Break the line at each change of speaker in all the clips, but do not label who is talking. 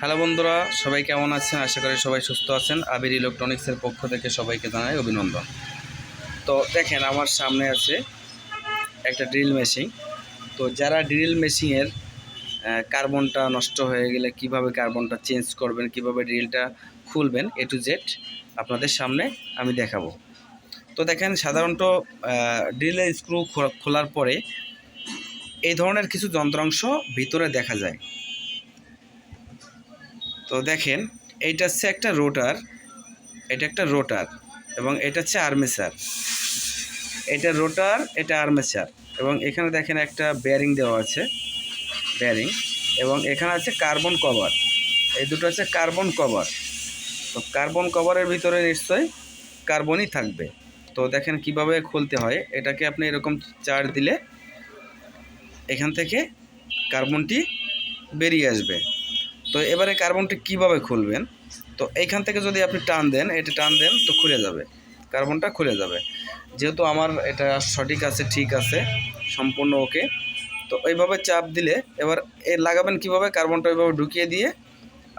Hello বন্ধুরা, সবাই কেমন আছেন? আশা করি সবাই সুস্থ আছেন। আবির ইলেকট্রনিক্সের পক্ষ থেকে সবাইকে জানাই অভিনন্দন। তো দেখেন, আমার সামনে আছে একটা ড্রিল মেশিন। তো যারা ড্রিল মেশিনের কার্বনটা নষ্ট হয়ে গেলে কীভাবে কার্বনটা চেঞ্জ করবেন, কীভাবে ড্রিলটা খুলবেন এ টু জেড আপনাদের সামনে আমি দেখাবো। তো দেখেন, সাধারণত ড্রিলের স্ক্রু খোলার পরে এই ধরনের কিছু যন্ত্রাংশ ভিতরে দেখা যায়। তো দেখেন, এইটা হচ্ছে একটা রোটার, এটা একটা রোটার এবং এটা হচ্ছে আর্মেচার। এটা রোটার, এটা আর্মেচার এবং এখানে দেখেন একটা বেয়ারিং দেওয়া আছে বেয়ারিং এবং এখানে আছে কার্বন কভার এই দুটো হচ্ছে কার্বন কভার তো কার্বন কভারের ভিতরে নিশ্চয়ই কার্বনই থাকবে। তো দেখেন কীভাবে খুলতে হয়, এটাকে আপনি এরকম চার দিলে এখান থেকে কার্বনটি বেরিয়ে আসবে। তো এবারে কার্বনটি কীভাবে খুলবেন? তো এইখান থেকে যদি আপনি টান দেন, এটা টান দেন, তো খুলে যাবে। কার্বনটা খুলে যাবে। যেহেতু আমার এটা সঠিক আছে, ঠিক আছে, সম্পূর্ণ ওকে তো এইভাবে চাপ দিলে এবার এ লাগাবেন কীভাবে? কার্বনটা ওইভাবে ঢুকিয়ে দিয়ে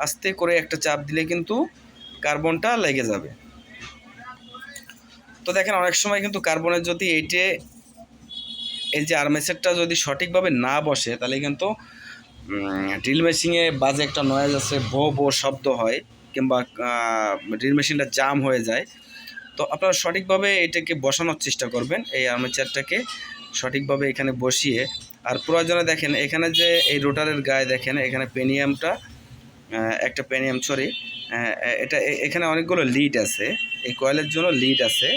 আস্তে করে একটা চাপ দিলে কিন্তু কার্বনটা লেগে যাবে। তো দেখেন, অনেক সময় কিন্তু কার্বনের যদি এইটে, এই যে আর্মেচারটা যদি সঠিকভাবে না বসে, তাহলে কিন্তু ড্রিল মেশিনে বাজে একটা নয়েজ আছে ভো ভো শব্দ হয়, কিংবা ড্রিল মেশিনটা জাম হয়ে যায়। তো আপনারা সঠিকভাবে এটাকে বসানোর চেষ্টা করবেন, এই আর্মেচারটাকে সঠিকভাবে এখানে বসিয়ে। আর প্রয়োজনে দেখেন, এখানে যে এই রোটারের গায়ে দেখেন, এখানে পেনিয়ামটা একটা পেনিয়াম সরি এটা এখানে অনেকগুলো লিড আছে, এই কয়েলের জন্য লিড আছে।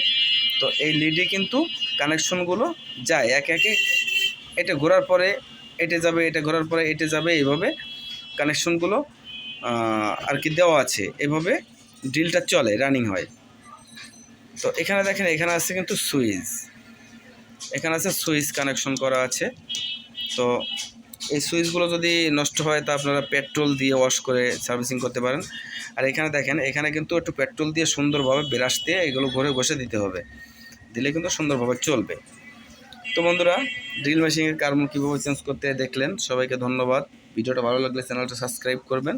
তো এই লিডে কিন্তু কানেকশনগুলো যায়, একে একে এটা ঘোরার পরে এটে যাবে, এটা ঘোরার পরে এটে যাবে, এইভাবে কানেকশনগুলো আর কি দেওয়া আছে। এভাবে ড্রিলটা চলে, রানিং হয়। তো এখানে দেখেন, এখানে আছে কিন্তু সুইচ। এখানে আছে সুইচ কানেকশন করা আছে। তো এই সুইচগুলো যদি নষ্ট হয়, তা আপনারা পেট্রোল দিয়ে ওয়াশ করে সার্ভিসিং করতে পারেন। আর এখানে দেখেন, এখানে কিন্তু একটু পেট্রোল দিয়ে সুন্দরভাবে ব্রাশ দিয়ে এগুলো ঘরে বসে দিতে হবে। দিলে কিন্তু সুন্দরভাবে চলবে। তো বন্ধুরা ড্রিল মেশিনের কারণ কীভাবে চেঞ্জ করতে দেখলেন, সবাইকে ধন্যবাদ। ভিডিওটা ভালো লাগলে চ্যানেলটা সাবস্ক্রাইব করবেন।